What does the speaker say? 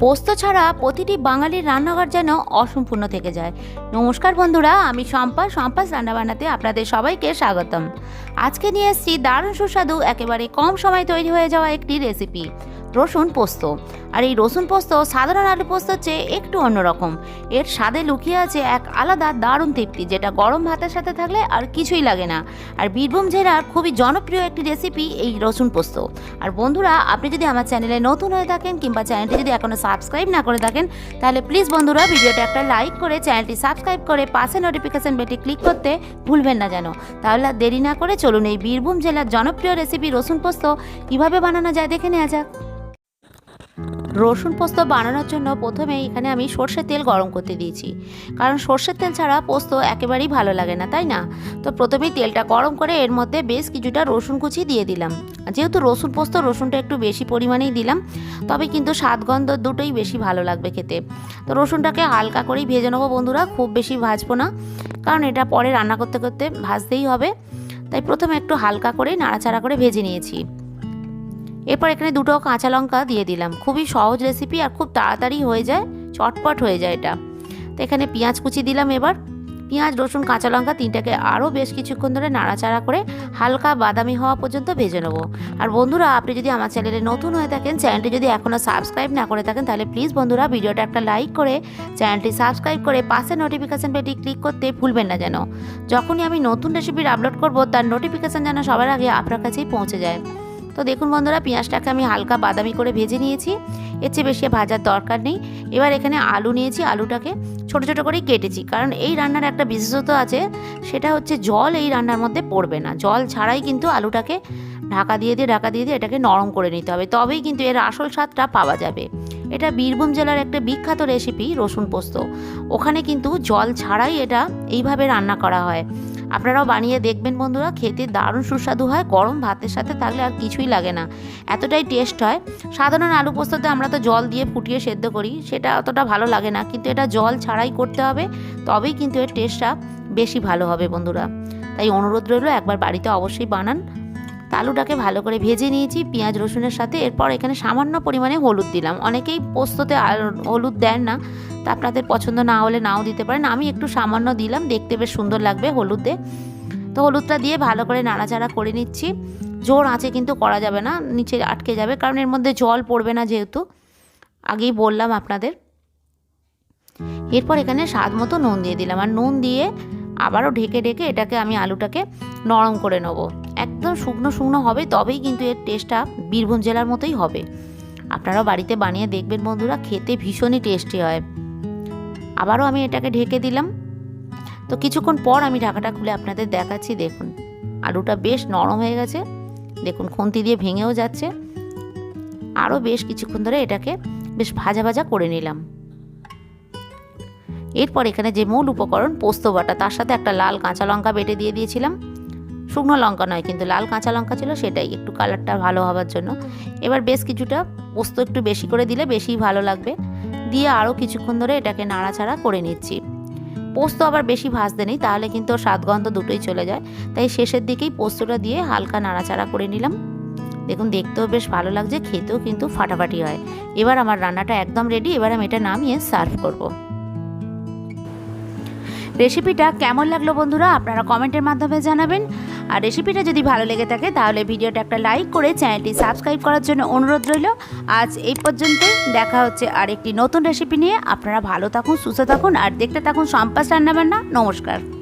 পোস্ত ছাড়া প্রতিটি বাঙালির রান্নাঘর যেন অসম্পূর্ণ থেকে যায়। নমস্কার বন্ধুরা, আমি শম্পা। শম্পাস রান্নাবান্নাতে আপনাদের সবাইকে স্বাগতম। আজকে নিয়ে এসেছি দারুণ সুস্বাদু, একেবারে কম সময় তৈরি হয়ে যাওয়া একটি রেসিপি রসুন পোস্ত। আর এই রসুন পোস্ত সাধারণ আলু পোস্তর চেয়ে একটু অন্যরকম। এর স্বাদে লুকিয়ে আছে এক আলাদা দারুণ তৃপ্তি, যেটা গরম ভাতের সাথে থাকলে আর কিছুই লাগে না। আর বীরভূম জেলার খুবই জনপ্রিয় একটি রেসিপি এই রসুন পোস্ত। আর বন্ধুরা, আপনি যদি আমার চ্যানেলে নতুন হয়ে থাকেন কিংবা চ্যানেলটি যদি এখনও সাবস্ক্রাইব না করে থাকেন, তাহলে প্লিজ বন্ধুরা ভিডিওটা একটা লাইক করে চ্যানেলটি সাবস্ক্রাইব করে পাশে নোটিফিকেশন বেলটি ক্লিক করতে ভুলবেন না যেন। তাহলে দেরি না করে চলুন এই বীরভূম জেলার জনপ্রিয় রেসিপি রসুন পোস্ত কীভাবে বানানো যায় দেখে নেওয়া যাক। রসুন পোস্ত বানানোর জন্য প্রথমে এখানে আমি সর্ষের তেল গরম করতে দিয়েছি। কারণ সর্ষের তেল ছাড়া পোস্ত একেবারেই ভালো লাগে না, তাই না? তো প্রথমেই তেলটা গরম করে এর মধ্যে বেশ কিছুটা রসুন কুচি দিয়ে দিলাম। যেহেতু রসুন পোস্ত রসুনটা একটু বেশি পরিমাণেই দিলাম, তবে কিন্তু স্বাদগন্ধ দুটোই বেশি ভালো লাগবে খেতে। তো রসুনটাকে হালকা করেই ভেজে নেব বন্ধুরা, খুব বেশি ভাজবো না, কারণ এটা পরে রান্না করতে করতে ভাজতেই হবে। তাই প্রথমে একটু হালকা করে নাড়াচাড়া করে ভেজে নিয়েছি। এরপর এখানে দুটো কাঁচা লঙ্কা দিয়ে দিলাম। খুবই সহজ রেসিপি আর খুব তাড়াতাড়ি হয়ে যায়, চটপট হয়ে যায় এটা। তো এখানে পেঁয়াজ কুচি দিলাম এবার। পেঁয়াজ, রসুন, কাঁচা লঙ্কা তিনটাকে আরও বেশ কিছুক্ষণ ধরে নাড়াচাড়া করে হালকা বাদামি হওয়া পর্যন্ত ভেজে নেব। আর বন্ধুরা, আপনি যদি আমার চ্যানেলে নতুন হয়ে থাকেন, চ্যানেলটি যদি এখনও সাবস্ক্রাইব না করে থাকেন, তাহলে প্লিজ বন্ধুরা, ভিডিওটা একটা লাইক করে চ্যানেলটি সাবস্ক্রাইব করে পাশে নোটিফিকেশান বেলটি ক্লিক করতে ভুলবেন না যেন। যখনই আমি নতুন রেসিপির আপলোড করব, তার নোটিফিকেশান যেন সবার আগে আপনার কাছেই পৌঁছে যায়। তো দেখুন বন্ধুরা, পেঁয়াজটাকে আমি হালকা বাদামি করে ভেজে নিয়েছি। এর চেয়ে বেশি ভাজার দরকার নেই। এবার এখানে আলু নিয়েছি, আলুটাকে ছোট ছোট করেই কেটেছি। কারণ এই রান্নার একটা বিশেষত্ব আছে, সেটা হচ্ছে জল এই রান্নার মধ্যে পড়বে না। জল ছাড়াই কিন্তু আলুটাকে ঢাকা দিয়ে দিয়ে, ঢাকা দিয়ে দিয়ে এটাকে নরম করে নিতে হবে। তবেই কিন্তু এর আসল স্বাদটা পাওয়া যাবে। এটা বীরভূম জেলার একটা বিখ্যাত রেসিপি রসুন পোস্ত। ওখানে কিন্তু জল ছাড়াই এটা এইভাবে রান্না করা হয়। আপনারাও বানিয়ে দেখবেন বন্ধুরা, খেতে দারুণ সুস্বাদু হয়, গরম ভাতের সাথে থাকলে আর কিছুই লাগে না। এতটাই টেস্ট হয়। সাধারণ আলু পোস্ততে আমরা তো জল দিয়ে ফুটিয়ে সেদ্ধ করি, সেটা অতটা ভালো লাগে না। কিন্তু এটা জল ছাড়াই করতে হবে, তবেই কিন্তু এর টেস্টটা বেশি ভালো হবে বন্ধুরা। তাই অনুরোধ রইল, একবার বাড়িতে অবশ্যই বানান। আলুটাকে ভালো করে ভেজে নিয়েছি, পেঁয়াজ, রসুনের সাথে। এরপর এখানে সামান্য পরিমাণে হলুদ দিলাম। অনেকেই পোস্ততে হলুদ দেন না। তা আপনাদের পছন্দ না হলে নাও দিতে পারেন। আমি একটু সামান্য দিলাম, দেখতে বেশ সুন্দর লাগবে হলুদে। তো হলুদটা দিয়ে ভালো করে নাড়াচাড়া করে নিচ্ছি। জোর আঁচে কিন্তু করা যাবে না, নিচে আটকে যাবে, কারণ এর মধ্যে জল পড়বে না যেহেতু। আগেই বললাম আপনাদের। এরপর এখানে স্বাদ মতো নুন দিয়ে দিলাম। আর নুন দিয়ে আবারও ঢেকে ঢেকে এটাকে আমি আলুটাকে নরম করে নেব। একদম শুকনো শুকনো হবে, তবেই কিন্তু এর টেস্টটা বীরভূম জেলার মতোই হবে। আপনারাও বাড়িতে বানিয়ে দেখবেন বন্ধুরা, খেতে ভীষণই টেস্টি হয়। আবারও আমি এটাকে ঢেকে দিলাম। তো কিছুক্ষণ পর আমি ঢাকাটা খুলে আপনাদের দেখাচ্ছি, দেখুন। আলুটা বেশ নরম হয়ে গেছে। দেখুন, খুন্তি দিয়ে ভেঙেও যাচ্ছে। আরও বেশ কিছুক্ষণ ধরে এটাকে বেশ ভাজা ভাজা করে নিলাম। এরপর এখানে যে মূল উপকরণ পোস্ত বাটা, তার সাথে একটা লাল কাঁচা লঙ্কা বেটে দিয়ে দিয়েছিলাম। শুকনো লঙ্কা নয়, কিন্তু লাল কাঁচা লঙ্কা ছিল সেটাই, একটু কালারটা ভালো হওয়ার জন্য। এবার বেশ কিছুটা পোস্ত একটু বেশি করে দিলে বেশি ভালো লাগবে। দিয়ে আরও কিছুক্ষণ ধরে এটাকে নাড়াচাড়া করে নিচ্ছি। পোস্ত আবার বেশি ভাজতে নেই, তাহলে কিন্তু স্বাদগন্ধ দুটোই চলে যায়। তাই শেষের দিকেই পোস্তটা দিয়ে হালকা নাড়াচাড়া করে নিলাম। দেখুন, দেখতেও বেশ ভালো লাগছে, খেতেও কিন্তু ফাটাফাটি হয়। এবার আমার রান্নাটা একদম রেডি এবার আমি এটা নামিয়ে সার্ভ করব। রেসিপিটা কেমন লাগল বন্ধুরা? আপনারা কমেন্টের মাধ্যমে জানাবেন। আর রেসিপিটা যদি ভালো লেগে থাকে, তাহলে ভিডিওটা একটা লাইক করে চ্যানেলটি সাবস্ক্রাইব করার জন্য অনুরোধ রইল। আজ এই পর্যন্তই, দেখা হচ্ছে আর একটি নতুন রেসিপি নিয়ে। আপনারা ভালো থাকুন, সুস্থ থাকুন, আর দেখতে থাকুন সম্পাস রান্নাবান্না। নমস্কার।